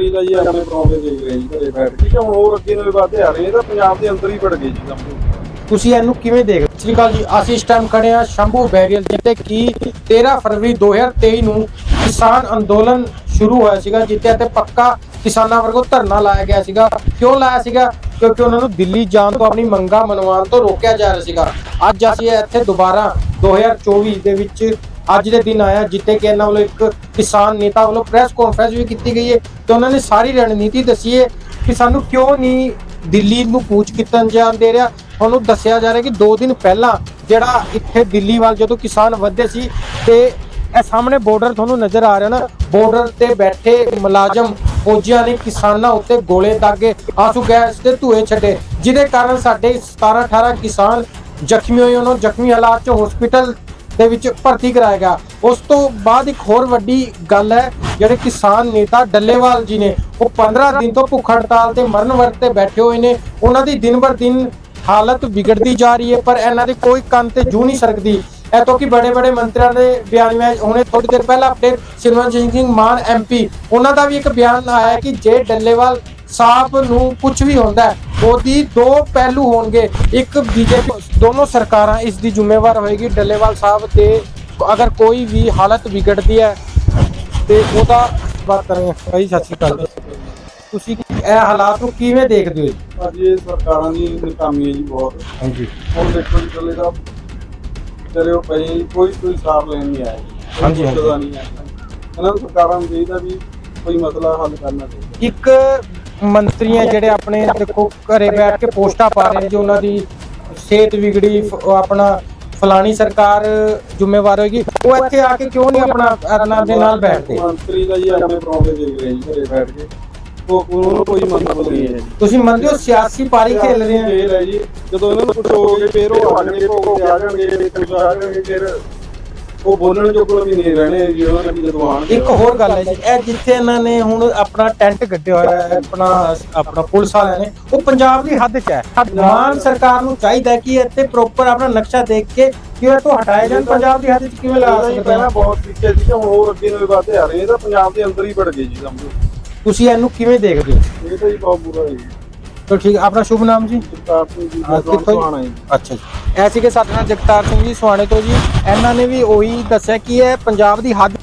ਮੰਤਰੀ ਦਾ ਜੀ ਆਪਣੇ ਪਰੌਂਠੇ ਦੇਖ ਰਹੇ ਜੀ ਘਰੇ ਬੈਠ ਕੇ। ਹੁਣ ਹੋਰ ਅੱਗੇ ਨੂੰ ਵਧਦੇ ਆ ਰਹੇ ਇਹ ਤਾਂ ਪੰਜਾਬ ਦੇ ਅੰਦਰ ਹੀ ਵੜ ਗਏ ਜੀ ਸਮਝੋ ਤੁਸੀਂ ਇਹਨੂੰ ਕਿਵੇਂ ਦੇਖ ਸਤਿ ਸ਼੍ਰੀ ਅਕਾਲ ਜੀ, ਅਸੀਂ ਇਸ ਟਾਈਮ ਖੜੇ ਆ ਸ਼ੰਭੂ ਬੈਰੀਅਲ ਜਿੱਤੇ ਕੀ 13 ਫਰਵਰੀ 2023 ਨੂੰ ਕਿਸਾਨ ਅੰਦੋਲਨ ਸ਼ੁਰੂ ਹੋਇਆ ਸੀਗਾ ਜਿੱਤੇ ਤੇ ਪੱਕਾ ਕਿਸਾਨਾਂ ਵੱਲੋਂ ਧਰਨਾ ਲਾਇਆ ਗਿਆ ਸੀਗਾ। ਕਿਉਂ ਲਾਇਆ ਸੀਗਾ? ਕਿਉਂਕਿ ਉਹਨਾਂ ਨੂੰ ਦਿੱਲੀ ਜਾਣ ਤੋਂ ਆਪਣੀ ਮੰਗਾਂ ਮਨਵਾਉਣ ਤੋਂ ਰੋਕਿਆ ਜਾ ਰਿਹਾ ਸੀਗਾ। ਅੱਜ ਅਸੀਂ ਇੱਥੇ ਦੁਬਾਰਾ 2024 ਦੇ ਵਿੱਚ ਅੱਜ ਦੇ ਦਿਨ ਆਇਆ ਜਿੱਤੇ ਕਿ ਇਹਨਾਂ ਵੱਲੋਂ ਇੱਕ ਕਿਸਾਨ ਨੇਤਾ ਵੱਲੋਂ ਪ੍ਰੈਸ ਕਾਨਫਰੰਸ ਵੀ ਕੀਤੀ ਗਈ ਹੈ ਤੇ ਉਹਨਾਂ ਨੇ ਸਾਰੀ ਰਣਨੀਤੀ ਦੱਸੀ ਹੈ ਕਿ ਸਾਨੂੰ ਕਿਉਂ ਨਹੀਂ ਦਿੱਲੀ ਨੂੰ ਕੂਚ ਕੀਤਾ ਜਾਣ ਦੇ ਰਿਹਾ। ਤੁਹਾਨੂੰ ਦੱਸਿਆ ਜਾ ਰਿਹਾ ਕਿ 2 ਦਿਨ ਪਹਿਲਾਂ ਜਿਹੜਾ ਇੱਥੇ ਦਿੱਲੀ ਵੱਲ ਜਦੋਂ ਕਿਸਾਨ ਵੱਧਦੇ ਸੀ ਤੇ ਇਹ ਸਾਹਮਣੇ ਬਾਰਡਰ ਤੁਹਾਨੂੰ ਨਜ਼ਰ ਆ ਰਿਹਾ ਨਾ ਬਾਰਡਰ ਤੇ ਬੈਠੇ ਮੁਲਾਜ਼ਮ ਫੌਜੀਆਂ ਨੇ ਕਿਸਾਨਾਂ ਉੱਤੇ ਗੋਲੇ ਦਾਗੇ ਆਸੂ ਗੈਸ ਦੇ ਧੂਏ ਛੱਡੇ, ਜਿਹਦੇ ਕਾਰਨ ਸਾਡੇ 17 18 ਕਿਸਾਨ ਜ਼ਖਮੀ ਹੋਏ, ਉਹਨਾਂ ਨੂੰ ਜ਼ਖਮੀ ਹਾਲਾਤ 'ਚ ਹਸਪੀਟਲ ਦੇ ਵਿੱਚ ਭਰਤੀ ਕਰਾਇਆ ਉਸ ਤੋਂ ਬਾਅਦ ਇੱਕ ਹੋਰ ਵੱਡੀ ਗੱਲ ਹੈ, ਜਿਹੜੇ ਕਿਸਾਨ ਨੇਤਾ ਡੱਲੇਵਾਲ ਜੀ ਨੇ, ਉਹ 15 ਦਿਨ ਤੋਂ ਭੁੱਖ ਹੜਤਾਲ ਤੇ ਮਰਨ ਵਰਤ ਤੇ ਬੈਠੇ ਹੋਏ ਨੇ। ਉਹਨਾਂ ਦੀ ਦਿਨ ਬਰ ਦਿਨ ਹਾਲਤ ਵਿਗੜਦੀ ਜਾ ਰਹੀ ਹੈ, ਪਰ ਇਹਨਾਂ ਦੀ ਕੋਈ ਕੰਨ ਤੇ ਜੂ ਨਹੀਂ ਸਰਕਦੀ। ਇਹ ਕਿ ਬੜੇ ਬੜੇ ਮੰਤਰੀਆਂ ਦੇ ਬਿਆਨ ਮੈਂ ਹੁਣੇ ਥੋੜੀ ਦੇਰ ਪਹਿਲਾਂ ਅਪਡੇਟ ਸਿਮਰਨਜੀਤ ਸਿੰਘ ਮਾਨ ਐਮਪੀ ਉਹਨਾਂ ਦਾ ਵੀ ਇੱਕ ਬਿਆਨ ਆਇਆ ਕਿ ਜੇ ਡੱਲੇਵਾਲ ਸਾਹਿਬ ਨੂੰ ਕੁਝ ਵੀ ਹੁੰਦਾ ਉਹਦੀ ਦੋ ਪਹਿਲੂ ਹੋਣਗੇ। ਇੱਕ ਬੀਜੇਪੀ ਦੋਨੋਂ ਸਰਕਾਰਾਂ ਇਸ ਦੀ ਜ਼ਿੰਮੇਵਾਰ ਹੋਏਗੀ। ਡੱਲੇਵਾਲ ਸਾਹਿਬ ਤੇ ਅਗਰ ਕੋਈ ਵੀ ਹਾਲਤ ਵਿਗੜਦੀ ਹੈ ਤੇ ਉਹਦਾ ਬਾਤ ਕਰਾਂਗੇ। ਭਾਈ ਸਤਿ ਸ਼੍ਰੀ ਅਕਾਲ ਤੁਸੀਂ ਇਹ ਹਾਲਾਤ ਨੂੰ ਕਿਵੇਂ ਦੇਖਦੇ ਹੋ? ਜੀ? ਅੱਜ ਇਹ ਸਰਕਾਰਾਂ ਦੀ ਨਕਾਮੀ ਹੈ ਜੀ ਬਹੁਤ। ਹਾਂਜੀ। ਹੁਣ ਦੇਖੋ ਜੀ ਚੱਲੇ ਦਾ ਤੇਰੇ ਉਹ ਪਈ ਕੋਈ ਕੋਈ ਸਾਰ ਲੈਣ ਨਹੀਂ ਆਇਆ। ਹਾਂਜੀ, ਹਾਂਜੀ। ਇਹਨਾਂ ਨੂੰ ਸਰਕਾਰਾਂ ਨੂੰ ਚਾਹੀਦਾ ਵੀ ਕੋਈ ਮਸਲਾ ਹੱਲ ਕਰਨਾ ਚਾਹੀਦਾ। ਇੱਕ ਮੰਤਰੀਆਂ ਜਿਹੜੇ ਆਪਣੇ ਦੇਖੋ ਘਰੇ ਬੈਠ ਕੇ ਪੋਸਟਾਂ ਪਾ ਰਹੇ ਨੇ ਜੋ ਉਹਨਾਂ ਦੀ ਸਿਹਤ ਵਿਗੜੀ ਆਪਣਾ ਫਲਾਣੀ ਸਰਕਾਰ ਜ਼ਿੰਮੇਵਾਰ ਹੋਏਗੀ ਉਹ ਇੱਥੇ ਆ ਕੇ ਕਿਉਂ ਨਹੀਂ ਆਪਣਾ ਅਰਨਾ ਦੇ ਨਾਲ ਬੈਠਦੇ? ਮੰਤਰੀ ਦਾ ਜੀ ਆਪਣੇ ਪਰੌਂਠੇ ਦੇਖ ਰਹੇ ਜੀ ਘਰੇ ਬੈਠ ਕੇ। ਕੋਈ ਮਤਲਬ ਨਹੀਂ ਹੈ ਤੁਸੀਂ ਮੰਨਦੇ ਹੋ ਸਿਆਸੀ ਪਾਰੀ ਖੇਲ ਰਹੇ ਆ? ਖੇਲ ਹੈ ਜੀ। ਜਦੋਂ ਇਹਨਾਂ ਨੂੰ ਪੁੱਛੋਗੇ ਫਿਰ ਉਹ ਆਣਗੇ ਭੋਗ ਤੇ ਆ ਜਾਣਗੇ ਕੁਝ ਆ ਜਾਣਗੇ ਫਿਰ ਉਹ ਬੋਲਣ ਜੋਗਰ ਵੀ ਨਹੀਂ ਰਹਿਣੇ ਜੀ ਉਹਨਾਂ ਨੇ ਜਦੋਂ ਇੱਕ ਹੋਰ ਗੱਲ ਹੈ ਜੀ ਇਹ ਜਿੱਥੇ ਇਹਨਾਂ ਨੇ ਹੁਣ ਆਪਣਾ ਟੈਂਟ ਗੱਡਿਆ ਹੋਇਆ ਹੈ ਆਪਣਾ ਆਪਣਾ ਪੁਲਿਸ ਵਾਲਿਆਂ ਨੇ ਉਹ ਪੰਜਾਬ ਦੀ ਹੱਦ 'ਚ ਹੈ। ਮਾਨ ਸਰਕਾਰ ਨੂੰ ਚਾਹੀਦਾ ਕਿ ਇੱਥੇ ਪ੍ਰੋਪਰ ਆਪਣਾ ਨਕਸ਼ਾ ਦੇਖ ਕੇ ਕਿ ਇਹ ਤੋਂ ਹਟਾਏ ਜਾਣ ਪੰਜਾਬ ਦੀ ਹੱਦ 'ਚ ਕਿਵੇਂ ਲਾ ਸਕਦੇ ਪਹਿਲਾਂ ਬਹੁਤ ਤਰੀਕੇ ਸੀ ਹੁਣ ਹੋਰ ਅੱਗੇ ਨੂੰ ਵਧਦੇ ਆ ਰਹੇ ਇਹ ਤਾਂ ਪੰਜਾਬ ਦੇ ਅੰਦਰ ਹੀ ਵੜ ਗਏ ਜੀ ਸਮਝੋ। ਤੁਸੀਂ ਇਹਨੂੰ ਕਿਵੇਂ ਦੇਖਦੇ ਹੋ? ਇਹ ਤਾਂ ਜੀ ਬਹੁਤ ਬੁਰਾ ਹੈ ਤਾਂ ਠੀਕ ਆਪਣਾ ਸ਼ੁਭ ਨਾਮ ਜੀ? ਸਰਕਾਰ ਤੋਂ? ਆਣਾ ਜੀ। ਅੱਛਾ ਜੀ। ਐ ਸੀਗੇ ਸਾਡੇ ਨਾਲ ਜਗਤਾਰ ਸਿੰਘ ਜੀ ਸੁਹਾਣੇ ਤੋਂ ਜੀ। ਇਹਨਾਂ ਨੇ ਵੀ ਉਹੀ ਦੱਸਿਆ ਕਿ ਇਹ ਪੰਜਾਬ ਦੀ ਹੱਦ